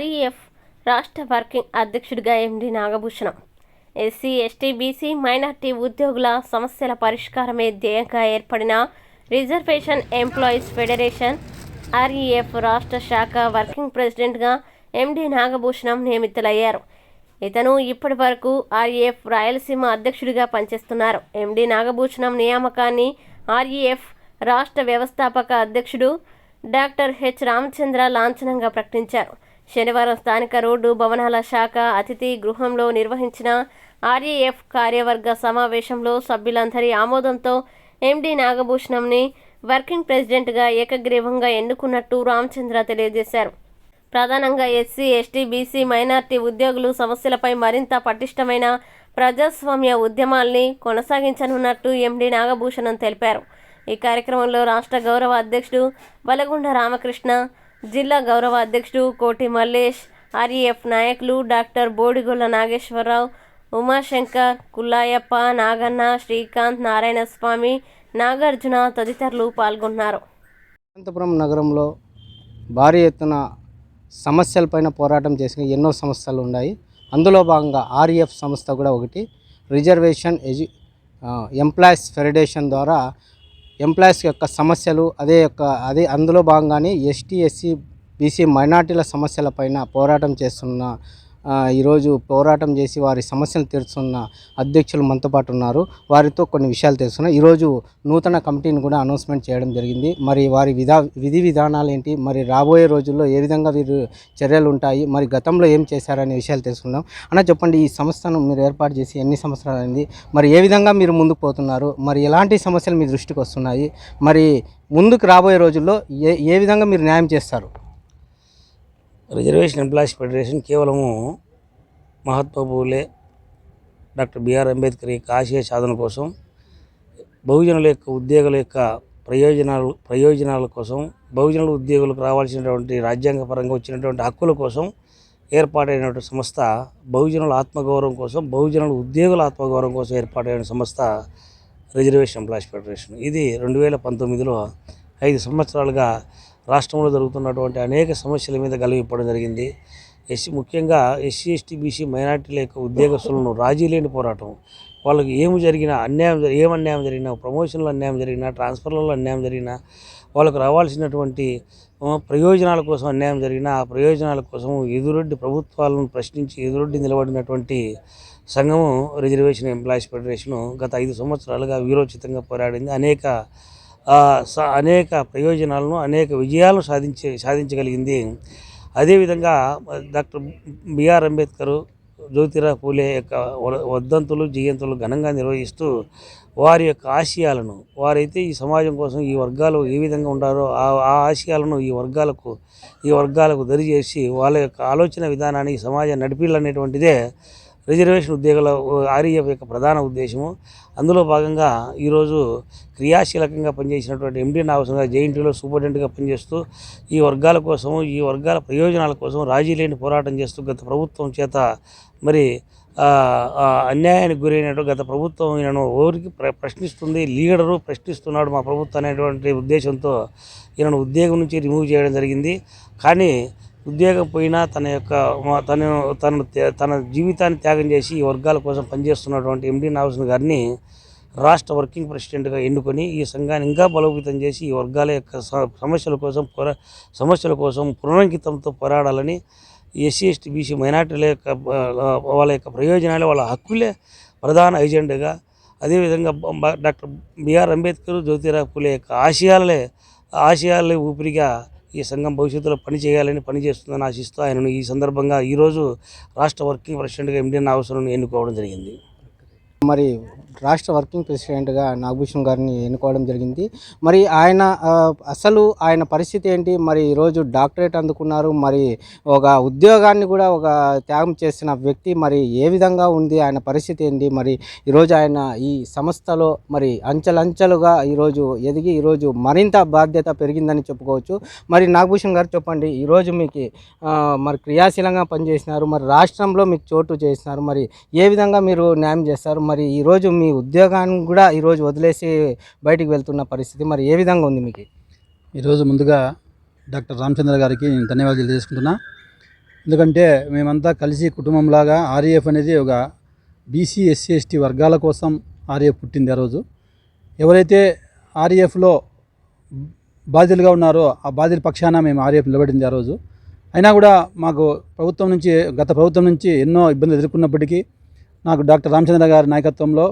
REF రాష్ట్ర working అధ్యక్షుడిగా MD Nagabhushanam. SC ST BC minority ఉద్యోగుల సమస్యల పరిష్కారమే ధ్యేయంగా ఏర్పడిన రిజర్వేషన్ ఎంప్లాయీస్ ఫెడరేషన్ ఆర్ఈఎఫ్ రాష్ట్ర శాఖ వర్కింగ్ ప్రెసిడెంట్గా ఎండి నాగభూషణం నియమితులయ్యారు. ఇతను ఇప్పటి వరకు ఆర్ఈఎఫ్ రాయలసీమ అధ్యక్షుడిగా పనిచేస్తున్నారు. ఎండి నాగభూషణం నియామకాన్ని ఆర్ఈఎఫ్ రాష్ట్ర వ్యవస్థాపక అధ్యక్షుడు డాక్టర్ హెచ్ రామచంద్ర లాంఛనంగా ప్రకటించారు. శనివారం స్థానిక రోడ్డు భవనాల శాఖ అతిథి గృహంలో నిర్వహించిన ఆర్ఏఎఫ్ కార్యవర్గ సమావేశంలో సభ్యులందరి ఆమోదంతో ఎండి నాగభూషణంని వర్కింగ్ ప్రెసిడెంట్గా ఏకగ్రీవంగా ఎన్నుకున్నట్టు రామచంద్ర తెలియజేశారు. ప్రధానంగా ఎస్సీ ఎస్టీ బీసీ మైనార్టీ ఉద్యోగులు సమస్యలపై మరింత పటిష్టమైన ప్రజాస్వామ్య ఉద్యమాల్ని కొనసాగించనున్నట్టు ఎండి నాగభూషణం తెలిపారు. ఈ కార్యక్రమంలో రాష్ట్ర గౌరవ అధ్యక్షుడు బలగుండ రామకృష్ణ జిల్లా గౌరవ అధ్యక్షుడు కోటి మల్లేష్ ఆర్ఈఎఫ్ నాయకులు డాక్టర్ బోడిగొల్ల నాగేశ్వరరావు ఉమాశంకర్ కుల్లాయప్ప నాగన్న శ్రీకాంత్ నారాయణస్వామి నాగార్జున తదితరులు పాల్గొన్నారు. అనంతపురం నగరంలో భారీ ఎత్తున సమస్యలపైన పోరాటం చేసిన ఎన్నో సంస్థలు ఉన్నాయి. అందులో భాగంగా ఆర్ఈఎఫ్ సంస్థ కూడా ఒకటి. రిజర్వేషన్ ఎజు ఎంప్లాయీస్ ఫెడరేషన్ ద్వారా ఎంప్లాయీస్ యొక్క సమస్యలు అదే యొక్క అదే అందులో భాగంగానే ఎస్టీ ఎస్సీ బీసీ మైనార్టీల సమస్యలపైన పోరాటం చేస్తున్న ఈరోజు పోరాటం చేసి వారి సమస్యలు తీరుస్తున్న అధ్యక్షులు మనతో పాటు ఉన్నారు. వారితో కొన్ని విషయాలు తెలుసుకున్నాం. ఈరోజు నూతన కమిటీని కూడా అనౌన్స్మెంట్ చేయడం జరిగింది. మరి వారి విధా విధి విధానాలు ఏంటి? మరి రాబోయే రోజుల్లో ఏ విధంగా వీరు చర్యలు ఉంటాయి? మరి గతంలో ఏం చేశారనే విషయాలు తెలుసుకుందాం. అన్న చెప్పండి ఈ సంస్థను మీరు ఏర్పాటు చేసి ఎన్ని సంవత్సరాలు అయింది? మరి ఏ విధంగా మీరు ముందుకు పోతున్నారు? మరి ఎలాంటి సమస్యలు మీ దృష్టికి వస్తున్నాయి? మరి ముందుకు రాబోయే రోజుల్లో ఏ ఏ విధంగా మీరు న్యాయం చేస్తారు? రిజర్వేషన్ ఎంప్లాయీస్ ఫెడరేషన్ కేవలము మహాత్మా పూలే డాక్టర్ బిఆర్ అంబేద్కర్ యొక్క ఆశయ సాధన కోసం బహుజనుల యొక్క ఉద్యోగుల యొక్క ప్రయోజనాలు ప్రయోజనాల కోసం బహుజనుల ఉద్యోగులకు రావాల్సినటువంటి రాజ్యాంగపరంగా వచ్చినటువంటి హక్కుల కోసం ఏర్పాటైనటువంటి సంస్థ బహుజనుల ఆత్మగౌరవం కోసం బహుజనుల ఉద్యోగుల ఆత్మగౌరవం కోసం ఏర్పాటైన సంస్థ రిజర్వేషన్ ఎంప్లాయీస్ ఫెడరేషన్. ఇది రెండు వేల పంతొమ్మిదిలో ఐదు సంవత్సరాలుగా రాష్ట్రంలో జరుగుతున్నటువంటి అనేక సమస్యల మీద గలిగిపోవడం జరిగింది. ఎస్సీ ముఖ్యంగా ఎస్సీ ఎస్టీ బీసీ మైనార్టీల యొక్క ఉద్యోగస్తులను రాజీ లేని పోరాటం. వాళ్ళకి ఏమి జరిగినా అన్యాయం జరి- ఏం అన్యాయం జరిగినా ప్రమోషన్లు అన్యాయం జరిగినా ట్రాన్స్ఫర్లలో అన్యాయం జరిగినా వాళ్ళకు రావాల్సినటువంటి ప్రయోజనాల కోసం అన్యాయం జరిగినా ఆ ప్రయోజనాల కోసం ఎదురొడ్డి ప్రభుత్వాలను ప్రశ్నించి ఎదురొడ్డి నిలబడినటువంటి సంఘము రిజర్వేషన్ ఎంప్లాయీస్ ఫెడరేషను గత ఐదు సంవత్సరాలుగా వీరోచితంగా పోరాడింది. అనేక అనేక ప్రయోజనాలను అనేక విజయాలను సాధించే సాధించగలిగింది. అదేవిధంగా డాక్టర్ బిఆర్ అంబేద్కర్ జ్యోతిరావు పూలే యొక్క వద్దంతులు వర్ధంతులు జయంతులు ఘనంగా నిర్వహిస్తూ వారి యొక్క ఆశయాలను వారైతే ఈ సమాజం కోసం ఈ వర్గాలు ఏ విధంగా ఉండారో ఆ ఆ ఆశయాలను ఈ వర్గాలకు ఈ వర్గాలకు దరిచేసి వాళ్ళ యొక్క ఆలోచన విధానాన్ని సమాజం నడిపిల్లనేటువంటిదే రిజర్వేషన్ ఉద్యోగుల ఆర్ఈఎఫ్ యొక్క ప్రధాన ఉద్దేశము. అందులో భాగంగా ఈరోజు క్రియాశీలకంగా పనిచేసినటువంటి ఎండి నాగసంగా జేఎన్టీలో సూపరింటెండెంట్గా పనిచేస్తూ ఈ వర్గాల కోసం ఈ వర్గాల ప్రయోజనాల కోసం రాజీ లేని పోరాటం చేస్తూ గత ప్రభుత్వం చేత మరి అన్యాయానికి గురైనట్టు గత ప్రభుత్వం ఈయనను ఊరికి ప్ర ప్రశ్నిస్తుంది లీడరు ప్రశ్నిస్తున్నాడు మా ప్రభుత్వం అనేటువంటి ఉద్దేశంతో ఈయనను ఉద్యోగం నుంచి రిమూవ్ చేయడం జరిగింది. కానీ ఉద్యోగం పోయినా తన యొక్క తను తను త్యా- తన జీవితాన్ని త్యాగం చేసి ఈ వర్గాల కోసం పనిచేస్తున్నటువంటి ఎండి నాగసన్ గారిని రాష్ట్ర వర్కింగ్ ప్రెసిడెంట్గా ఎన్నుకొని ఈ సంఘాన్ని ఇంకా బలోపేతం చేసి ఈ వర్గాల యొక్క సమస్యల కోసం పోరా సమస్యల కోసం పునరంకితంతో పోరాడాలని ఎస్సీ ఎస్టీ బీసీ మైనార్టీల యొక్క వాళ్ళ యొక్క ప్రయోజనాలు వాళ్ళ హక్కులే ప్రధాన ఎజెండాగా అదేవిధంగా డాక్టర్ బిఆర్ అంబేద్కర్ జ్యోతిరావు పూలే యొక్క ఆశయాలే ఆశయాలే ఊపిరిగా ఈ సంఘం భవిష్యత్తులో పని చేయాలని పని చేస్తుందని ఆశిస్తూ ఆయనను ఈ సందర్భంగా ఈరోజు రాష్ట్ర వర్కింగ్ ప్రెసిడెంట్గా ఎండిఎన్ అవసరం ఎన్నుకోవడం జరిగింది. మరి రాష్ట్ర వర్కింగ్ ప్రెసిడెంట్గా నాగభూషణ్ గారిని ఎన్నుకోవడం జరిగింది. మరి ఆయన అసలు ఆయన పరిస్థితి ఏంటి? మరి ఈరోజు డాక్టరేట్ అందుకున్నారు. మరి ఒక ఉద్యోగాన్ని కూడా ఒక త్యాగం చేసిన వ్యక్తి మరి ఏ విధంగా ఉంది? ఆయన పరిస్థితి ఏంటి? మరి ఈరోజు ఆయన ఈ సంస్థలో మరి అంచెలంచెలుగా ఈరోజు ఎదిగి ఈరోజు మరింత బాధ్యత పెరిగిందని చెప్పుకోవచ్చు. మరి నాగభూషణ్ గారు చెప్పండి ఈరోజు మీకు మరి క్రియాశీలంగా పనిచేసినారు. మరి రాష్ట్రంలో మీకు చోటు చేసినారు. మరి ఏ విధంగా మీరు న్యాయం చేస్తారు? మరి ఈరోజు మీ ఉద్యోగాన్ని కూడా ఈరోజు వదిలేసి బయటికి వెళ్తున్న పరిస్థితి మరి ఏ విధంగా ఉంది మీకు? ఈరోజు ముందుగా డాక్టర్ రామచంద్ర గారికి నేను ధన్యవాదాలు తెలియజేసుకుంటున్నా. ఎందుకంటే మేమంతా కలిసి కుటుంబంలాగా ఆర్ఏఎఫ్ అనేది ఒక బీసీ ఎస్సీ ఎస్టీ వర్గాల కోసం ఆర్ఏఎఫ్ పుట్టింది ఆ రోజు. ఎవరైతే ఆర్ఏఎఫ్లో బాధ్యులుగా ఉన్నారో ఆ బాధ్యుల పక్షాన మేము ఆర్ఏఎఫ్ నిలబడింది ఆ రోజు. అయినా కూడా మాకు ప్రభుత్వం నుంచి గత ప్రభుత్వం నుంచి ఎన్నో ఇబ్బందులు ఎదుర్కొన్నప్పటికీ నాకు డాక్టర్ రామచంద్ర గారి నాయకత్వంలో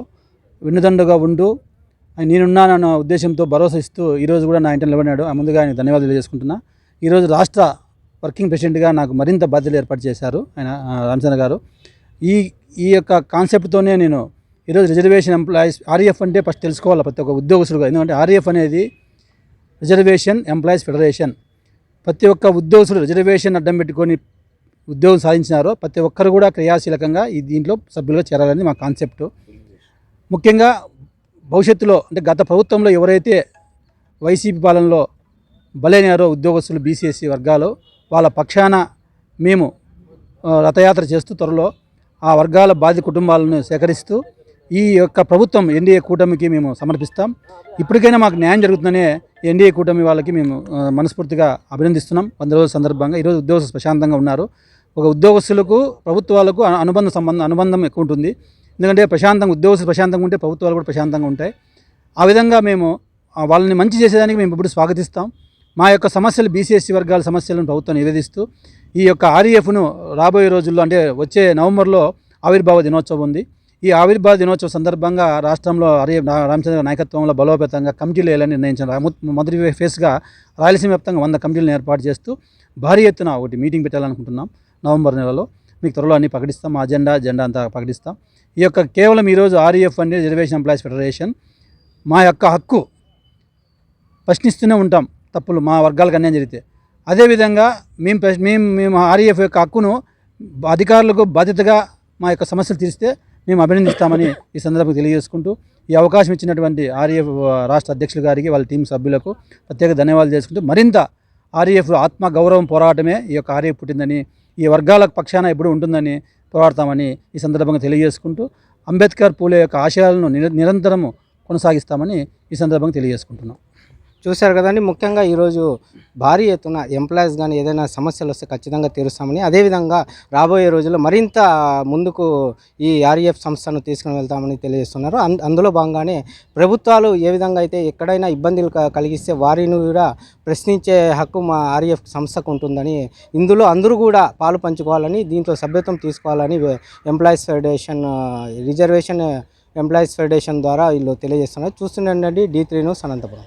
వెన్నుదండుగా ఉంటూ ఆయన నేనున్నానన్న ఉద్దేశంతో భరోసా ఇస్తూ ఈరోజు కూడా నా ఇంటి నిలబడినాడు. ఆ ముందుగా ఆయన ధన్యవాదాలు తెలియజేసుకుంటున్నా. ఈరోజు రాష్ట్ర వర్కింగ్ ప్రెసిడెంట్గా నాకు మరింత బాధ్యతలు ఏర్పాటు చేశారు ఆయన రామచంద్ర గారు. ఈ ఈ యొక్క కాన్సెప్ట్తోనే నేను ఈరోజు రిజర్వేషన్ ఎంప్లాయీస్ ఆర్ఎఫ్ అంటే ఫస్ట్ తెలుసుకోవాలి ప్రతి ఒక్క ఉద్యోగస్తులుగా. ఎందుకంటే ఆర్ఎఫ్ అనేది రిజర్వేషన్ ఎంప్లాయీస్ ఫెడరేషన్. ప్రతి ఒక్క ఉద్యోగస్తుడు రిజర్వేషన్ అడ్డం పెట్టుకొని ఉద్యోగం సాధించినారో ప్రతి ఒక్కరు కూడా క్రియాశీలకంగా ఈ దీంట్లో సభ్యులుగా చేరాలని మా కాన్సెప్ట్. ముఖ్యంగా భవిష్యత్తులో అంటే గత ప్రభుత్వంలో ఎవరైతే వైసీపీ పాలనలో బలైనారో ఉద్యోగస్తులు బీసీఎస్సీ వర్గాలు వాళ్ళ పక్షాన మేము రథయాత్ర చేస్తూ త్వరలో ఆ వర్గాల బాధిత కుటుంబాలను సేకరిస్తూ ఈ యొక్క ప్రభుత్వం ఎన్డీఏ కూటమికి మేము సమర్పిస్తాం. ఇప్పటికైనా మాకు న్యాయం జరుగుతుందనే ఎన్డీఏ కూటమి వాళ్ళకి మేము మనస్ఫూర్తిగా అభినందిస్తున్నాం. వంద రోజుల సందర్భంగా ఈరోజు ఉద్యోగస్తులు ప్రశాంతంగా ఉన్నారు. ఒక ఉద్యోగస్తులకు ప్రభుత్వాలకు అనుబంధ సంబంధం అనుబంధం ఎక్కువ ఉంటుంది ఎందుకంటే ప్రశాంతంగా ఉద్యోగస్తులు ప్రశాంతంగా ఉంటే ప్రభుత్వాలు కూడా ప్రశాంతంగా ఉంటాయి. ఆ విధంగా మేము వాళ్ళని మంచి చేసేదానికి మేము ఇప్పుడు స్వాగతిస్తాం. మా యొక్క సమస్యలు బీసీఎస్సీ వర్గాల సమస్యలను ప్రభుత్వం నివేదిస్తూ ఈ యొక్క ఆర్ఈఎఫ్ను రాబోయే రోజుల్లో అంటే వచ్చే నవంబర్లో ఆవిర్భావ దినోత్సవం ఉంది. ఈ ఆవిర్భావ దినోత్సవం సందర్భంగా రాష్ట్రంలో ఆర్ఏ రామచంద్ర నాయకత్వంలో బలోపేతంగా కమిటీలు వేయాలని నిర్ణయించారు మొదటి ఫేస్గా రాయలసీమ వ్యాప్తంగా వంద కమిటీలను ఏర్పాటు చేస్తూ భారీ ఎత్తున ఒకటి మీటింగ్ పెట్టాలనుకుంటున్నాం. నవంబర్ నెలలో మీకు త్వరలో అన్ని ప్రకటిస్తాం. మా అజెండా జెండా అంతా ప్రకటిస్తాం. ఈ యొక్క కేవలం ఈరోజు ఆర్ఈఎఫ్ అంటే రిజర్వేషన్ ఎంప్లాయీస్ ఫెడరేషన్ మా యొక్క హక్కు ప్రశ్నిస్తూనే ఉంటాం. తప్పులు మా వర్గాలకు అన్యాయం జరిగితే. అదేవిధంగా మేము ప్రశ్న- మేము మేము ఆర్ఈఎఫ్ యొక్క హక్కును అధికారులకు బాధ్యతగా మా యొక్క సమస్యలు తీరిస్తే మేము అభినందిస్తామని ఈ సందర్భంగా తెలియజేసుకుంటూ ఈ అవకాశం ఇచ్చినటువంటి ఆర్ఈఎఫ్ రాష్ట్ర అధ్యక్షులు గారికి వాళ్ళ టీం సభ్యులకు ప్రత్యేక ధన్యవాదాలు చేసుకుంటూ మరింత ఆర్ఈఎఫ్ ఆత్మ గౌరవం పోరాటమే ఈ యొక్క ఆర్ఈఎఫ్ పుట్టిందని ఈ వర్గాలకు పక్షాన ఎప్పుడు ఉంటుందని పోరాడతామని ఈ సందర్భంగా తెలియజేసుకుంటూ అంబేద్కర్ పూలే యొక్క ఆశయాలను నిర నిరంతరము కొనసాగిస్తామని ఈ సందర్భంగా తెలియజేసుకుంటున్నాం. చూశారు కదండి. ముఖ్యంగా ఈరోజు భారీ ఎత్తున ఎంప్లాయీస్ కానీ ఏదైనా సమస్యలు వస్తే ఖచ్చితంగా తీరుస్తామని అదేవిధంగా రాబోయే రోజుల్లో మరింత ముందుకు ఈ ఆర్ఈఎఫ్ సంస్థను తీసుకుని వెళ్తామని తెలియజేస్తున్నారు. అందులో భాగంగానే ప్రభుత్వాలు ఏ విధంగా అయితే ఎక్కడైనా ఇబ్బందులు కలిగిస్తే వారిని కూడా ప్రశ్నించే హక్కు మా ఆర్ఈఎఫ్ సంస్థకు ఉంటుందని ఇందులో అందరూ కూడా పాలు పంచుకోవాలని దీంట్లో సభ్యత్వం తీసుకోవాలని employees federation reservation employees federation ద్వారా వీళ్ళు తెలియజేస్తున్నారు. చూస్తుండండి డి త్రీ న్యూస్ అనంతపురం.